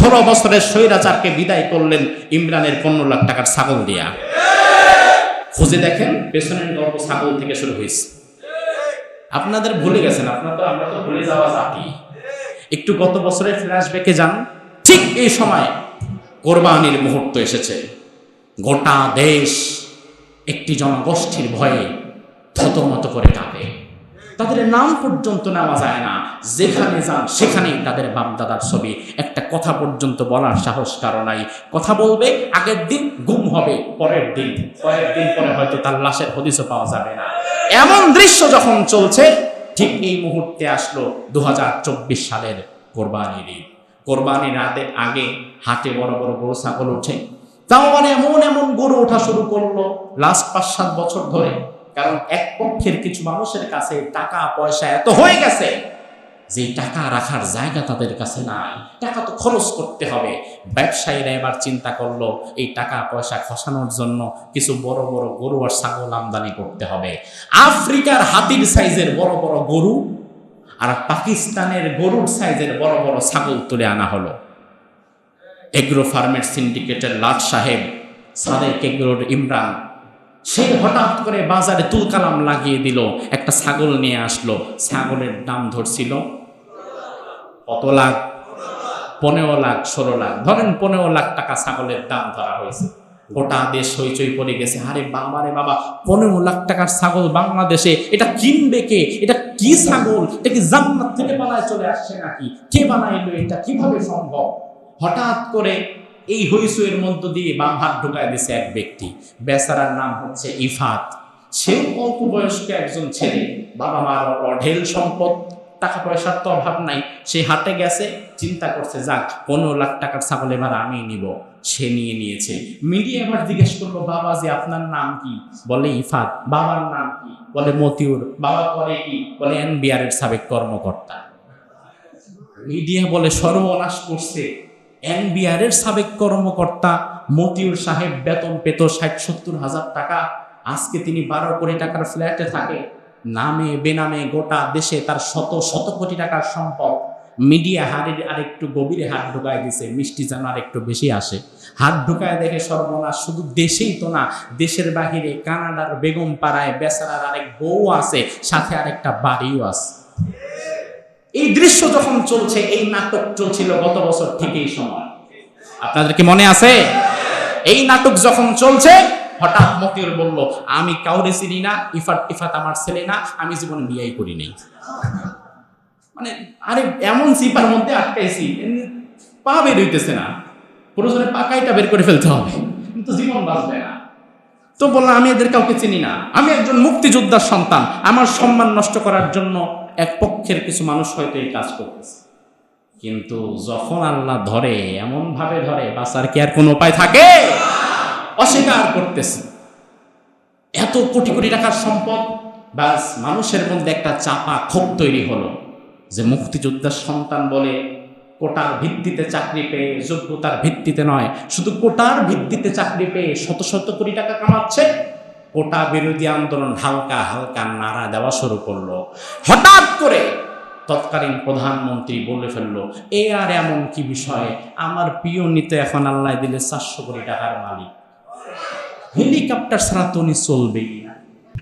ষোলো বছরের স্বৈরাচারকে বিদায় করলেন ইমরানের পনেরো লাখ টাকার ছাগল দিয়া। খুঁজে দেখেন পেছনের গল্প ছাগল থেকে শুরু হয়েছে। আপনাদের ভুলে গেছেন, আপনার তো, আমরা তো ভুলে যাওয়া জাতি। একটু গত বছরের ফ্ল্যাশব্যাকে যান, ঠিক এই সময় কোরবানির মুহূর্ত এসেছে। গোটা দেশ একটি জনগোষ্ঠীর ভয়ে থতমত করে কাঁপে। তাদের নাম পর্যন্ত নেওয়া যায় না। যেখানে যান, সেখানেই তাদের বাপদাদার ছবি। একটা কথা পর্যন্ত বলার সাহস কারও নাই। কথা বলবে, আগের দিন গুম হবে, পরের দিন। কয়েক দিন পরে হয়তো তার লাশের হদিসও পাওয়া যাবে না। এমন দৃশ্য যখন চলছে, ঠিক এই মুহূর্তে আসলো দু হাজার চব্বিশ সালের কোরবানির ঈদ। কোরবানির রাতের আগে হাটে বড় বড় গরু, ছাগল ওঠে তাও মানে এমন এমন গরু ওঠা শুরু করল। লাস্ট পাঁচ সাত বছর ধরে কারণ এক পক্ষের কিছু মানুষের কাছে টাকা, পয়সা এত হয়ে গেছে যে টাকা রাখার জায়গা তাদের কাছে নাই। টাকা তো খরচ করতে হবে। ব্যবসায়ীরা এবার চিন্তা করল, এই টাকা, পয়সা খসানোর জন্য কিছু বড় বড় গরু আর ছাগল আমদানি করতে হবে। আফ্রিকার হাতির সাইজের বড় বড় গরু আর পাকিস্তানের গরুর সাইজের বড় বড় ছাগল তুলে আনা হলো। এগ্রো ফার্মের সিন্ডিকেটের লাট সাহেব সাদেক এগ্রোর ইমরান সে হঠাৎ করে বাজারে তুলকালাম লাগিয়ে দিল, একটা ছাগল নিয়ে আসলো। ছাগলের দাম ধরছিল কত লাখ? পনেরো লাখ, ষোলো লাখ। ধরেন পনেরো লাখ টাকা ছাগলের দাম ধরা হয়েছে। গোটা দেশ হইচই পড়ে গেছে। আরে বাবা রে বাবা, পনেরো লাখ টাকার ছাগল বাংলাদেশে, এটা কিনবে কে? এটা কি ছাগল? এটা কি জান্নাত থেকে বানায় চলে আসছে নাকি? কে বানাইলো এটা? কীভাবে সম্ভব? হঠাৎ করে এই হইসুয়ের মধ্য দিয়ে বাম হাত ঢুকায় দিছে এক ব্যক্তি। বেচারার নাম হচ্ছে ইফাত। সেও অল্প বয়স্ক একজন ছেলে। বাবা মার অঢেল সম্পদ। টাকা পয়সার তো অভাব নাই। সে হাটে গেছে, চিন্তা করছে, যাক, পনেরো লাখ টাকার ছাগল এবার আমি নিব। সে নিয়ে নিয়েছে। মিডিয়া এবার জিজ্ঞেস করব বাবা যে আপনার নাম কি? বলে, ইফাত। বাবার নাম কি? বলে, মতিউর। বাবা করে কি? বলে এনবিআর এর সাবেক কর্মকর্তা। মিডিয়া বলে, সর্বনাশ করছে। এনবিআর এর সাবেক কর্মকর্তা মতিউর সাহেব বেতন পেত ষাট সত্তর হাজার টাকা। আজকে তিনি বারো কোটি টাকার ফ্ল্যাটে থাকে। নামে, বেনামে গোটা দেশে তার শত শত কোটি টাকার সম্পদ। মিডিয়া হাড়ের আরেকটু গভীরে হাত ঢুকায় দিছে। মিষ্টি যেন আরেকটু বেশি আসে। হাত ঢুকায় দেখে সর্বনাশ। শুধু দেশেই তো না, দেশের বাহিরে কানাডার বেগম পাড়ায় বেচারার আরেক বউ আছে, সাথে আরেকটা বাড়িও আছে। এই দৃশ্য যখন চলছে, এই নাটক চলছিল গত বছর ঠিক এই সময়। আপনাদের কি মনে আছে? এই নাটক যখন চলছে, হঠাৎ মতিউর বলল, আমি কাউরে চিনি না, ইফাত ইফাত আমার ছেলে না, আমি জীবনে বিয়াই করি নাই। মানে আরে, এমন সিপার মধ্যে আটকাইছি পা বের হইতেছে না। প্রয়োজনে পাকাইটা বের করে ফেলতে হবে, কিন্তু জীবন বাঁচবে না। তো বললাম, আমি এদের কাউকে চিনি না। আমি একজন মুক্তিযোদ্ধার সন্তান। আমার সম্মান নষ্ট করার জন্য এক পক্ষের কিছু মানুষ হয়তো এই কাজ করতেছে। কিন্তু যখন আল্লাহ ধরে এমন ভাবে ধরে, বাঁচার কি আর কোনো উপায় থাকে? অস্বীকার করতেছে। এত কোটি কোটি টাকার সম্পদ বাস মানুষের মধ্যে একটা চাপা ক্ষোভ তৈরি হলো যে মুক্তিযোদ্ধার সন্তান বলে কোটার ভিত্তিতে চাকরি পেয়ে যোগ্যতার ভিত্তিতে নয়, শুধু কোটার ভিত্তিতে চাকরি পেয়ে শত শত কোটি টাকা কামাচ্ছে। কোটা বিরোধী আন্দোলন হালকা হালকা নাড়া দেওয়া শুরু করল। হঠাৎ করে তৎকালীন প্রধানমন্ত্রী বলে ফেলল এ আর এমন কি বিষয়? আমার প্রিয় নিতে এখন আল্লাহ দিলে চারশো কোটি টাকার মালিক। হেলিকপ্টার ছাড়া তো উনি চলবেই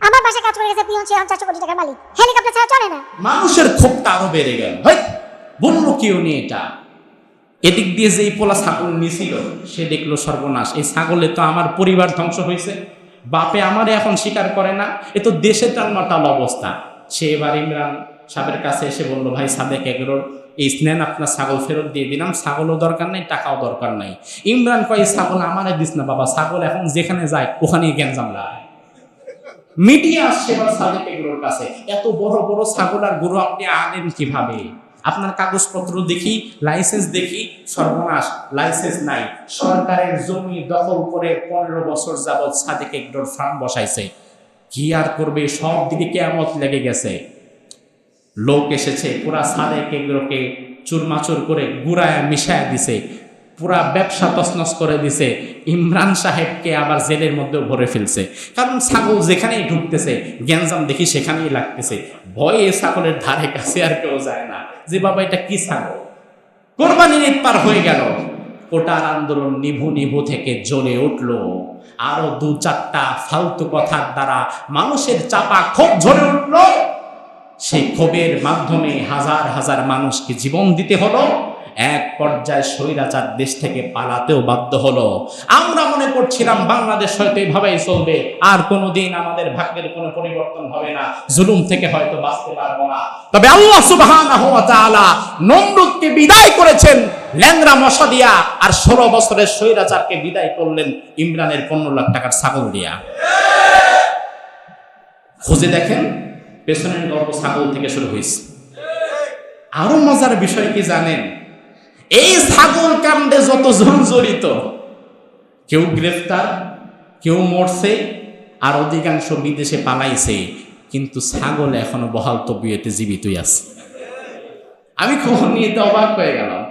আমার বাসা কাজ করে গেছে পিয়ন সে চারশো কোটি টাকার মালিক। হেলিকপ্টার ছাড়া চলে না। মানুষের ক্ষোভটা আরও বেড়ে গেল। হয় বলল কেউ নিয়ে এটা? এদিক দিয়ে যে পোলা ছাগল নিয়েছিল সে দেখল সর্বনাশ। এই ছাগলে তো আমার পরিবার ধ্বংস হয়েছে। বাপে আমারে এখন স্বীকার করে না, এ তো দেশে টালমাটাল অবস্থা। সে এবার ইমরান সাহেবের কাছে এসে বলল, ভাই সাদেক এগরোর এই স্নেন আপনার ছাগল ফেরত দিয়ে দিলাম, ছাগলও দরকার নেই, টাকাও দরকার নাই। ইমরান কয় ছাগল আমারে দিস না বাবা, ছাগল এখন যেখানে যায়, ওখানেই গ্যাঞ্জাম লাগায়। মিডিয়া আসছে এবার সাদেক এগুলোর কাছে, এত বড় বড় ছাগল আর গরু আপনি আনেন কীভাবে? আপনার কাগজপত্র দেখি লাইসেন্স দেখি, সর্বনাশ লাইসেন্স নাই। সরকারের জমি দখল করে পনেরো বছর যাবৎ সাদেক একডোর ফার্ম বসাইছে। কি আর করবে? সব দিকে কেয়ামত লেগে গেছে। লোক এসেছে, পুরা সাদেক এগুলোকে চুরমাচুর করে গুড়ায় মিশায় দিছে। পুরা ব্যবসা তছনছ করে দিছে। ইমরান সাহেবকে আবার জেলের মধ্যে ভরে ফেলছে। কারণ ছাগল যেখানেই ঢুকতেছে, গ্যাঞ্জাম দেখি সেখানেই লাগতেছে। ভয়ে ছাগলের ধারে কাছে আর কেউ যায় না। যে বাবা, এটা কি ছাগল? কোরবানির ঈদ পার হয়ে গেল। কোটার আন্দোলন নিভু নিভু থেকে জ্বলে উঠল। আরও দু চারটা ফালতু কথার দ্বারা মানুষের চাপা ক্ষোভ ঝরে উঠল। সেই ক্ষোভের মাধ্যমে হাজার হাজার মানুষকে জীবন দিতে হলো। এক পর্যায়ে স্বৈরাচার দেশ থেকে পালাতেও বাধ্য হলো। আমরা মনে করছিলাম বাংলাদেশ হয়তো এইভাবেই চলবে, আর কোনোদিন আমাদের ভাগ্যের কোনো পরিবর্তন হবে না। জুলুম থেকে হয়তো বাঁচতে পারব না। তবে আল্লাহ সুবহানাহু ওয়া তাআলা নমরুদকে বিদায় করেছেন ল্যাংরা মশা দিয়া, আর ষোলো বছরের স্বৈরাচারকে বিদায় করলেন ইমরানের পনেরো লাখ টাকার ছাগল দিয়া। খুঁজে দেখেন, পেছনের গল্প ছাগল থেকে শুরু হয়েছে। আরও মজার বিষয় কি জানেন? এই ছাগল কাণ্ডে যতজন জড়িত, কেউ গ্রেফতার, কেউ মরছে, আর অধিকাংশ বিদেশে পালাইছে, কিন্তু ছাগল এখনও বহাল তবিয়তে জীবিতই আছে। আমি খবর নিয়ে তো অবাক হয়ে গেলাম।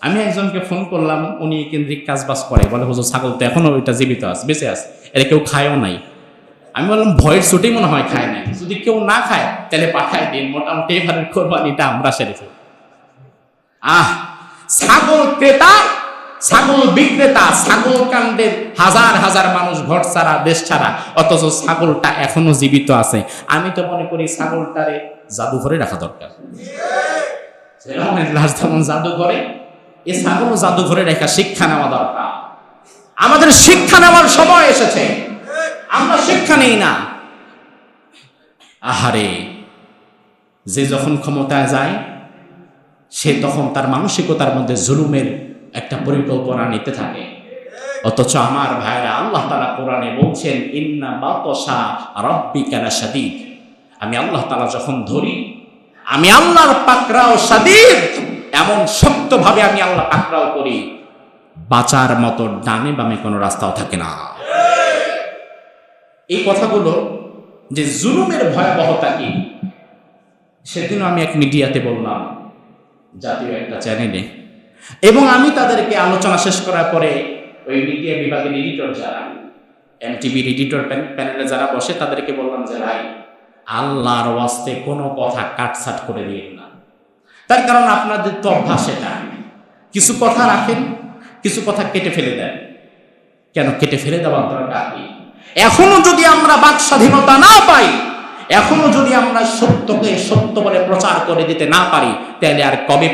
আমি একজনকে ফোন করলাম, উনি কেন্দ্রিক কাজ বাজ করে, বলে, হুজুর, ছাগল তো এখনও ওইটা জীবিত আছে, বেঁচে আছে এটা কেউ খায়ও নাই। আমি বললাম, ভয়ের ছুটি মনে হয় খায় নাই, যদি কেউ না খায়, তাহলে পাঠায় দিন, মোটামুটি এবারের কোরবানিটা আমরা সেরে ফেলি আহ ছাগল ক্রেতা, ছাগল বিক্রেতা, ছাগল কাণ্ডের হাজার হাজার মানুষ ঘর ছাড়া, দেশ ছাড়া, অথচ ছাগলটা এখনও জীবিত আছে। আমি তো মনে করি ছাগলটারে জাদুঘরে রাখা দরকার। জাদুঘরে এ ছাগল জাদুঘরে রেখা শিক্ষা নেওয়া দরকার। আমাদের শিক্ষা নেওয়ার সময় এসেছে। আমরা শিক্ষা নেই না। আহারে, যে যখন ক্ষমতায় যায় সে তখন তার মানসিকতার মধ্যে জুলুমের একটা পরিকল্পনা নিতে থাকে। অথচ আমার ভাইরা আল্লাহ তালা কোরআনে বলছেন, ইন্না বাতসা রব্বিকা সাদিদ আমি আল্লাহ তালা যখন ধরি, আমি আল্লাহর পাকরাও সাদিদ, এমন শক্তভাবে আমি আল্লাহ পাকরাও করি, বাঁচার মতো ডানে বামে কোনো রাস্তাও থাকে না। এই কথাগুলো যে জুলুমের ভয়াবহতা কি, সেদিনও আমি এক মিডিয়াতে বললাম জাতীয় একটা চ্যানেলে। এবং আমি তাদেরকে আলোচনা শেষ করার পরে ওই মিডিয়া বিভাগের এডিটর যারা এমটিভির এডিটর প্যানেলে যারা বসে, তাদেরকে বললাম যে, ভাই, আল্লাহর ওয়াস্তে কোনো কথা কাটছাট করে দিন না। তার কারণ আপনাদের তো অভ্যাস এটা। কিছু কথা রাখেন, কিছু কথা কেটে ফেলে দেন। কেন কেটে ফেলে দেওয়ার দরকার এখনও যদি আমরা বাক স্বাধীনতা না পাই এখনও যদি আমরা সত্যকে সত্য বলে প্রচার করে দিতে না পারি, তাহলে আর কবে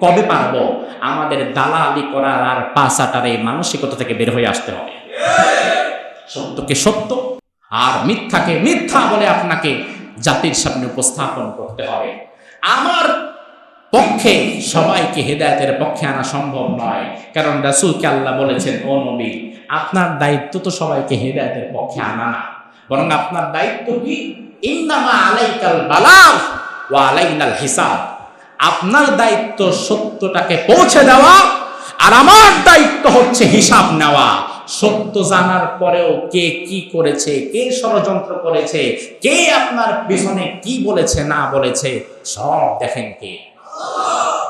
কবে পারব? আমাদের দালালি করার আর পাঁচাটার এই মানসিকতা থেকে বের হয়ে আসতে হবে। সত্যকে সত্য আর মিথ্যাকে মিথ্যা বলে আপনাকে জাতির সামনে উপস্থাপন করতে হবে। আমার পক্ষে সবাইকে হেদায়তের পক্ষে আনা সম্ভব নয়। কারণ রাসুলকে আল্লাহ বলেছেন, ও নবী, আপনার দায়িত্ব তো সবাইকে হেদায়তের পক্ষে আনা না। বরং আপনার দায়িত্ব কি? ইন্নামা আলাইকাল হিসাব। আপনার দায়িত্ব সত্যটাকে পৌঁছে দেওয়া আর আমার দায়িত্ব হচ্ছে হিসাব নেওয়া। সত্য জানার পরেও কে কি করেছে, কে ষড়যন্ত্র করেছে, কে আপনার পিছনে কি বলেছে, না বলেছে, সব দেখেন কে।